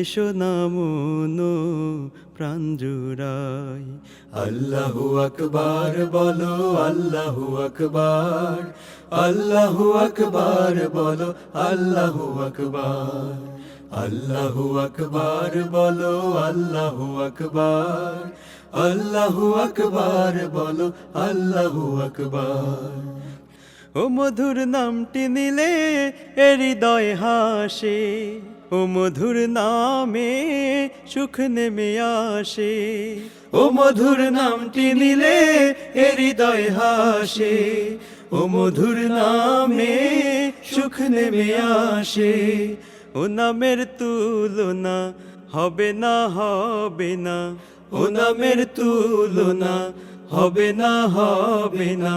এসো না মনো প্রাণ জুড়াই। আল্লাহু আকবার, বলো আল্লাহু আকবার আল্লাহু আকবার, বলো আল্লাহু আকবার আল্লাহু আকবার, বলো আল্লাহু আকবার আল্লাহু আকবার, বলো আল্লাহু আকবার। ও মধুর নামটি নিলে হৃদয় হাসে। ও মধুর নামে সুখ নেমে আসে। ও মধুর নামটি নিলে হৃদয় হাসে। ও মধুর নামে সুখ নেমে আসে। ও নামের তুলনা হবে না হবে না। ও নামের তুলনা হবে না হবে না।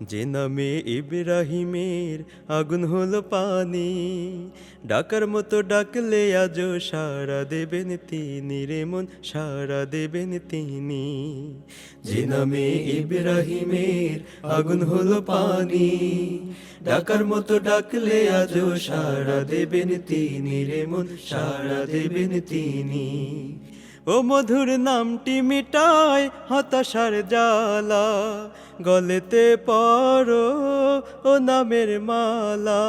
যে নামে ইব্রাহিমের আগুন হলো পানি। ডাকার মতো ডাকলে আজ সারা দেবেন তিনি রে মন সারা দেবেন তিনি। যে নামে ইব্রাহিমের আগুন হলো পানি, ডাকার মতো ডাকলে আজও সারা দেবেন তিনি রে মন সারা দেবেন তিনি। ও মধুর নামটি মিটায় হতাশার জ্বালা, গলেতে পড়ো ও নামের মালা।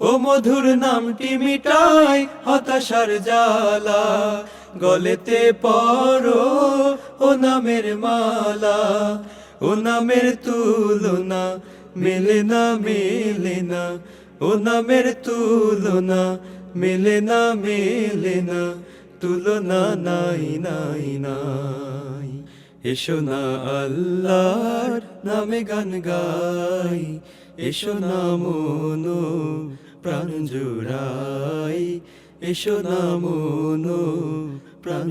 ও মধুর নামটি মিটাই হতাশার জ্বালা, গলেতে পড়ো ও নামের মালা। ও নামের তুলনা মেলে না মেলে না। ও নামের তুলনা মেলে না মেলে না। তুলনা নাই নাই নাই। এসো না আল্লাহর নামে গান গাই, এসো না মনো প্রাণ জুড়াই, এসো না মনো প্রাণ